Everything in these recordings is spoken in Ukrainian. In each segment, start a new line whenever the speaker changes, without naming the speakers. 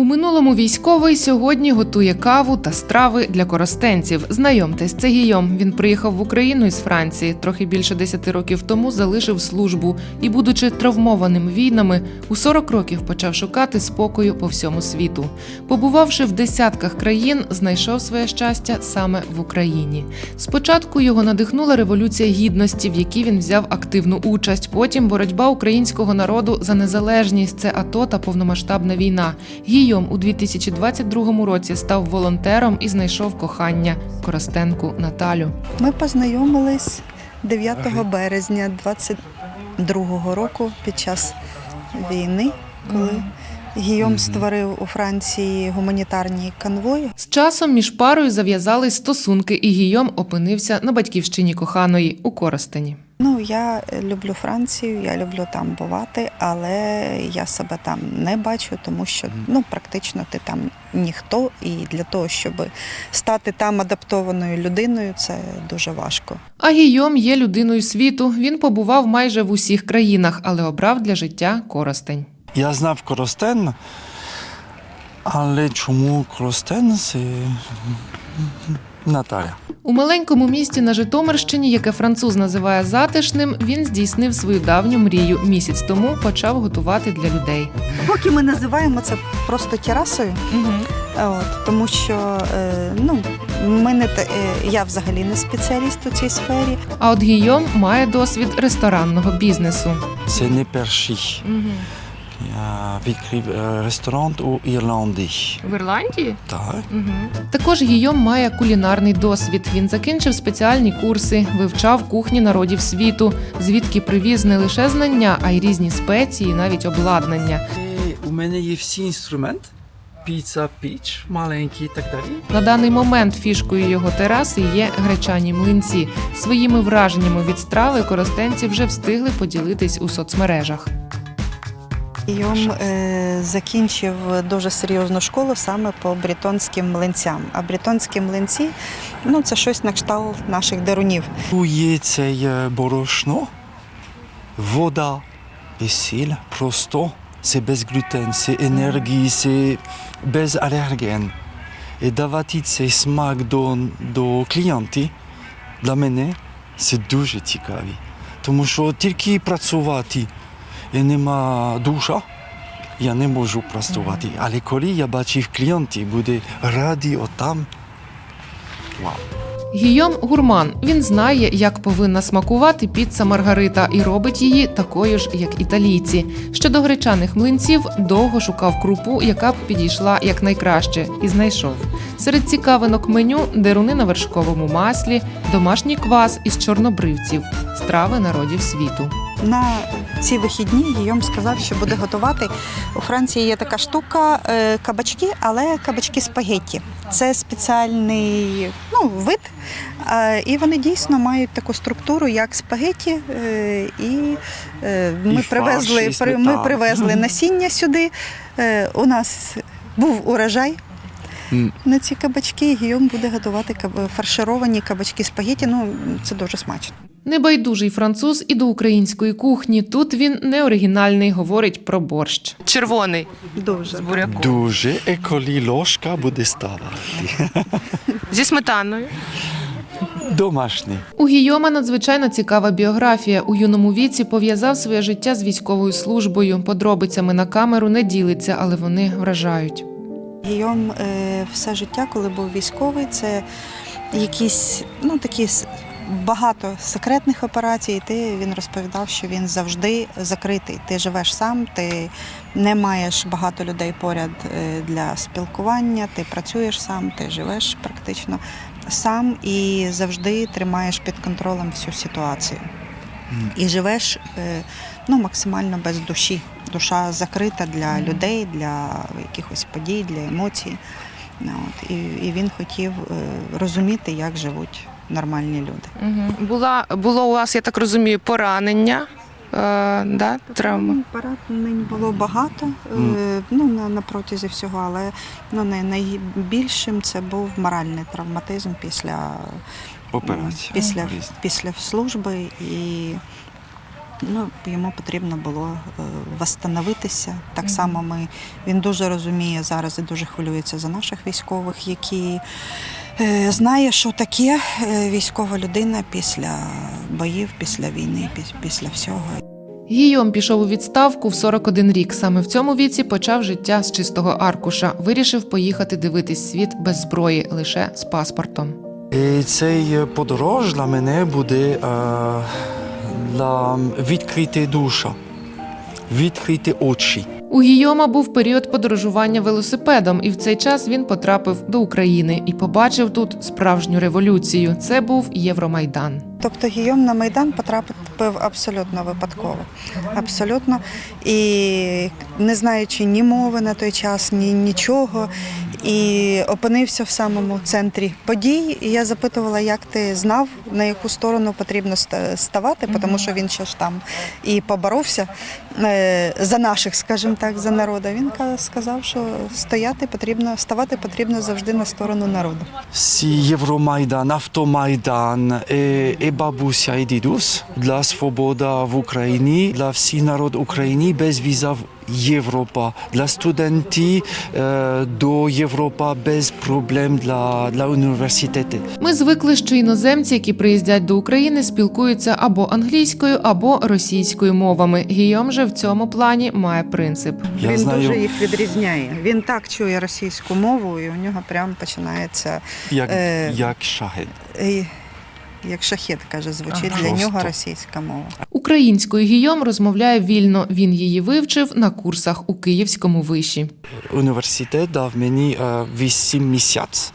У минулому військовий сьогодні готує каву та страви для коростенців. Знайомтесь, це Гійом. Він приїхав в Україну із Франції. Трохи більше 10 років тому залишив службу і, будучи травмованим війнами, у 40 років почав шукати спокою по всьому світу. Побувавши в десятках країн, знайшов своє щастя саме в Україні. Спочатку його надихнула революція гідності, в якій він взяв активну участь. Потім боротьба українського народу за незалежність. Це АТО та повномасштабна війна. Гійом у 2022 році став волонтером і знайшов кохання Коростенку Наталю.
Ми познайомились 9 березня 22-го року під час війни, коли Гійом створив у Франції гуманітарні конвої.
З часом між парою зав'язались стосунки, і Гійом опинився на батьківщині коханої у Коростені.
Ну, я люблю Францію, я люблю там бувати, але я себе там не бачу, тому що ну практично ти там ніхто, і для того, щоб стати там адаптованою людиною, це дуже важко.
А Гійом є людиною світу. Він побував майже в усіх країнах, але обрав для життя Коростень.
Я знав Коростен, але чому Коростен це Наталя.
У маленькому місті на Житомирщині, яке француз називає затишним, він здійснив свою давню мрію. Місяць тому почав готувати для людей.
Поки ми називаємо це просто терасою, От, тому що е, ну, ми не е, я взагалі не спеціаліст у цій сфері.
А от Гійом має досвід ресторанного бізнесу.
Це не перший. Я відкрив ресторан у Ірландії.
В Ірландії?
Так.
Також Гійом має кулінарний досвід. Він закінчив спеціальні курси, вивчав кухні народів світу, звідки привіз не лише знання, а й різні спеції, навіть обладнання.
У мене є всі інструмент. Піца, піч, маленький і так далі.
На даний момент фішкою його тераси є гречані млинці. Своїми враженнями від страви коростенці вже встигли поділитись у соцмережах.
Йом е, закінчив дуже серйозну школу саме по брітонським млинцям. А брітонські млинці ну, це щось на кшталт наших дарунів.
Тут є цей е, борошно, вода і сіль просто. Це без глютен, це енергії, це без алерген. І давати цей смак до, до клієнтів для мене це дуже цікаво. Тому що тільки працювати і нема душа, я не можу працювати. Але коли я бачив клієнтів, буде раді отам. Вау.
Гійом гурман. Він знає, як повинна смакувати піца Маргарита і робить її такою ж, як італійці. Щодо гречаних млинців, довго шукав крупу, яка б підійшла якнайкраще, і знайшов. Серед цікавинок меню деруни на вершковому маслі, домашній квас із чорнобривців, страви народів світу.
На ці вихідні Гійом сказав, що буде готувати. У Франції є така штука е, кабачки, але кабачки спагетті. Це спеціальний ну, вид, е, і вони дійсно мають таку структуру, як спагетті. е, І ми
І
привезли, при- ми привезли насіння сюди. У нас був урожай. На ці кабачки Гійом буде готувати фаршировані кабачки спагетті. Ну, це дуже смачно.
Небайдужий француз і до української кухні. Тут він не оригінальний, говорить про борщ.
Червоний
Дуже.
з буряком.
Дуже, і коли ложка буде ставати.
Зі сметаною.
Домашній.
У Гійома надзвичайно цікава біографія. У юному віці пов'язав своє життя з військовою службою. Подробицями на камеру не ділиться, але вони вражають.
Гійом е, все життя, коли був військовий, це якісь ну такі багато секретних операцій. І ти він розповідав, що він завжди закритий. Ти живеш сам, ти не маєш багато людей поряд е, для спілкування, ти працюєш сам, ти живеш практично сам і завжди тримаєш під контролем всю ситуацію. І живеш е, ну, максимально без душі. Душа закрита для людей, для якихось подій, для емоцій. От. І, і він хотів е, розуміти, як живуть нормальні люди.
Була, було у вас, я так розумію, поранення. Е, да, травма.
Ну, Поранень було багато е, ну, на, на протязі всього, але ну, най, найбільшим це був моральний травматизм після,
Операція.
після, після служби. І Ну, йому потрібно було е, восстановитися. Так само ми він дуже розуміє зараз і дуже хвилюється за наших військових, які е, знає, що таке е, військова людина після боїв, після війни, піс- після всього.
Гійом пішов у відставку в 41 рік. Саме в цьому віці почав життя з чистого аркуша. Вирішив поїхати дивитись світ без зброї, лише з паспортом.
І цей е, подорож для мене буде е, для відкрити душа, відкрити очі.
У Гійома був період подорожування велосипедом, і в цей час він потрапив до України і побачив тут справжню революцію. Це був Євромайдан.
Тобто Гійом на Майдан потрапив абсолютно випадково. Абсолютно. І не знаючи ні мови на той час, ні нічого. І опинився в самому центрі подій. І я запитувала, як ти знав, на яку сторону потрібно ставати, тому що він ще ж там і поборовся за наших, скажімо так, за народу. Він ка- сказав, що стояти потрібно, ставати потрібно завжди на сторону народу.
Всі Євромайдан, Автомайдан, і, і бабуся, і дідусь для свобода в Україні, для всіх народ України без віза Європа, для студентів е, до Європи без проблем для, для університету.
Ми звикли, що іноземці, які приїздять до України, спілкуються або англійською, або російською мовами. Гійом же в цьому плані має принцип.
Я
він
знаю,
дуже їх відрізняє. Він так чує російську мову, і у нього прямо починається
як,
е,
як шахет.
Е, як шахет, каже, звучить
Ага.
для нього російська мова.
Українською Гійом розмовляє вільно. Він її вивчив на курсах у Київському виші.
Університет дав мені вісім 8 місяць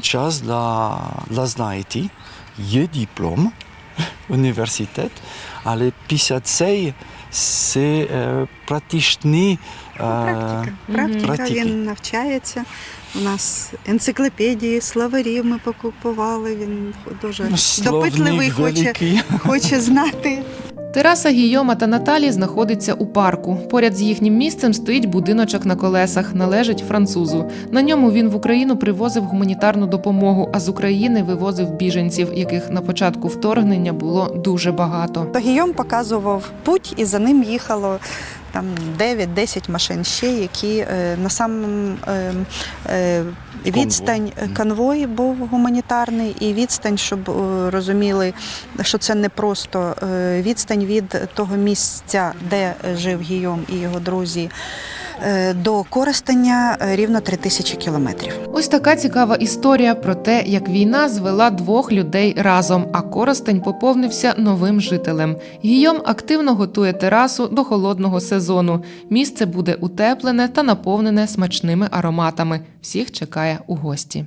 час для, для знайти. Є диплом, університет, але після цього це е, практичні е,
Практика. Практика
Практики.
він навчається. У нас енциклопедії, словарі ми покупували. Він дуже допитливий, хоче, хоче знати.
Тераса Гійома та Наталі знаходиться у парку. Поряд з їхнім місцем стоїть будиночок на колесах, належить французу. На ньому він в Україну привозив гуманітарну допомогу, а з України вивозив біженців, яких на початку вторгнення було дуже багато.
То Гійом показував путь, і за ним їхало там 9-10 машин ще, які е, на самому е, е, відстань
Конвой.
конвой був гуманітарний, і відстань, щоб е, розуміли, що це не просто е, відстань від того місця, де жив Гійом і його друзі. Е, До Коростеня е, рівно 3 тисячі кілометрів.
Ось така цікава історія про те, як війна звела двох людей разом, а Коростень поповнився новим жителем. Гійом активно готує терасу до холодного сезону. Місце буде утеплене та наповнене смачними ароматами. Всіх чекає у гості.